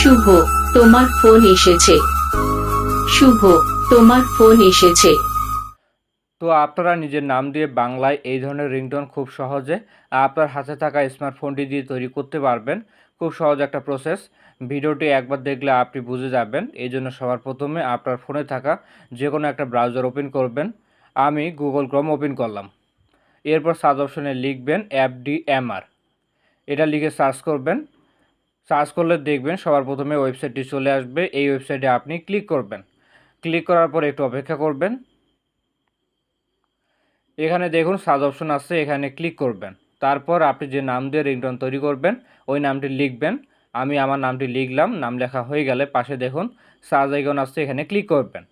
শুভ, তোমার ফোন এসেছে। শুভ, তোমার ফোন এসেছে। তো আপনারা নিজের নাম দিয়ে বাংলায় এই ধরনের রিংটোন খুব সহজে আপনার হাতে থাকা স্মার্টফোনটি দিয়ে তৈরি করতে পারবেন। খুব সহজ একটা প্রসেস ভিডিওটি একবার দেখলে আপনি বুঝে যাবেন। এই জন্য সবার প্রথমে আপনার ফোনে থাকা যে কোনো একটা ব্রাউজার ওপেন করবেন। আমি গুগল ক্রোম ওপেন করলাম। এরপর সার্চ অপশনে লিখবেন এফডিএমআর এটা লিখে সার্চ করবেন। সার্চ করলে দেখবেন সবার প্রথমে ওয়েবসাইটটি চলে আসবে। এই ওয়েবসাইটে আপনি ক্লিক করবেন। ক্লিক করার পর একটু অপেক্ষা করবেন। এখানে দেখুন সার্চ অপশন আছে, এখানে ক্লিক করবেন। তারপর আপনি যে নাম দিয়ে রিংটন তৈরি করবেন, ওই নামটি লিখবেন। আমি আমার নামটি লিখলাম, নাম লেখা হয়ে গেলে পাশে দেখুন সার্চ আইকন আছে, এখানে ক্লিক করবেন।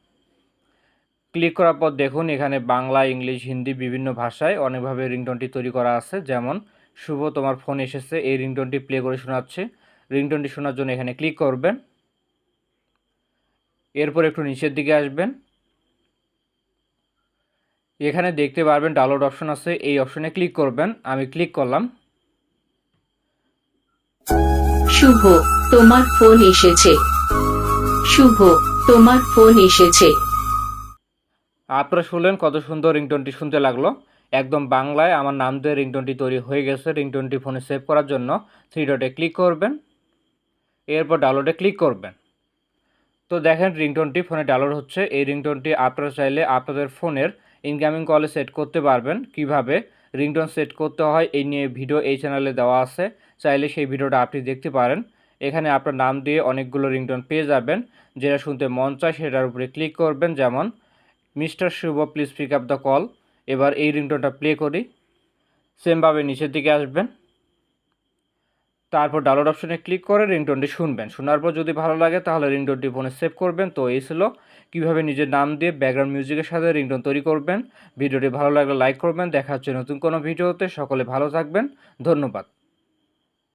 ক্লিক করার পর দেখুন এখানে বাংলা, ইংলিশ, হিন্দি বিভিন্ন ভাষায় অনেকভাবে রিংটনটি তৈরি করা আছে। যেমন, শুভ তোমার ফোন এসেছে, এই রিংটনটি প্লে করে শোনাচ্ছে। রিংটোনটি শোনার জন্য এখানে ক্লিক করবেন। এরপর একটু নিচের দিকে আসবেন। এখানে দেখতে পারবেন ডাউনলোড অপশন আছে এই অপশনে ক্লিক করবেন। আমি ক্লিক করলাম। শুভ তোমার ফোন এসেছে। শুভ তোমার ফোন এসেছে। আপনারা শুনলেন কত সুন্দর রিংটোনটি শুনতে লাগল। একদম বাংলায় আমার নাম দিয়ে রিংটোনটি তৈরি হয়ে গেছে। রিংটোনটি ফোনে সেভ করার জন্য থ্রি ডটে ক্লিক করবেন। এরপর ডাউনলোডে ক্লিক করবেন। তো দেখেন রিংটোনটি ফোনে ডাউনলোড হচ্ছে। এই রিংটোনটি আপনারা চাইলে আপনাদের ফোনের ইনকামিং কলে সেট করতে পারবেন। কীভাবে? রিংটোন সেট করতে হয়, এই নিয়ে ভিডিও এই চ্যানেলে দেওয়া আছে। চাইলে সেই ভিডিওটা আপনি দেখতে পারেন। এখানে আপনার নাম দিয়ে অনেকগুলো রিংটোন পেয়ে যাবেন। যেটা শুনতে মন চায় সেটার উপরে ক্লিক করবেন। যেমন mister Shubho please pick up the call এবার এই রিংটোনটা প্লে করি। সেমভাবে নিচের দিকে আসবেন। তারপর ডাউনলোড অপশনে ক্লিক করে রিংটোনটি শুনবেন। শোনার পর যদি ভালো লাগে, তাহলে রিংটোনটি ফোনে সেভ করবেন। তো এই ছিল কীভাবে নিজের নাম দিয়ে ব্যাকগ্রাউন্ড মিউজিকের সাথে রিংটোন তৈরি করবেন। ভিডিওটি ভালো লাগলে লাইক করবেন। দেখা হচ্ছে নতুন কোনো ভিডিওতে। সকলে ভালো থাকবেন। ধন্যবাদ।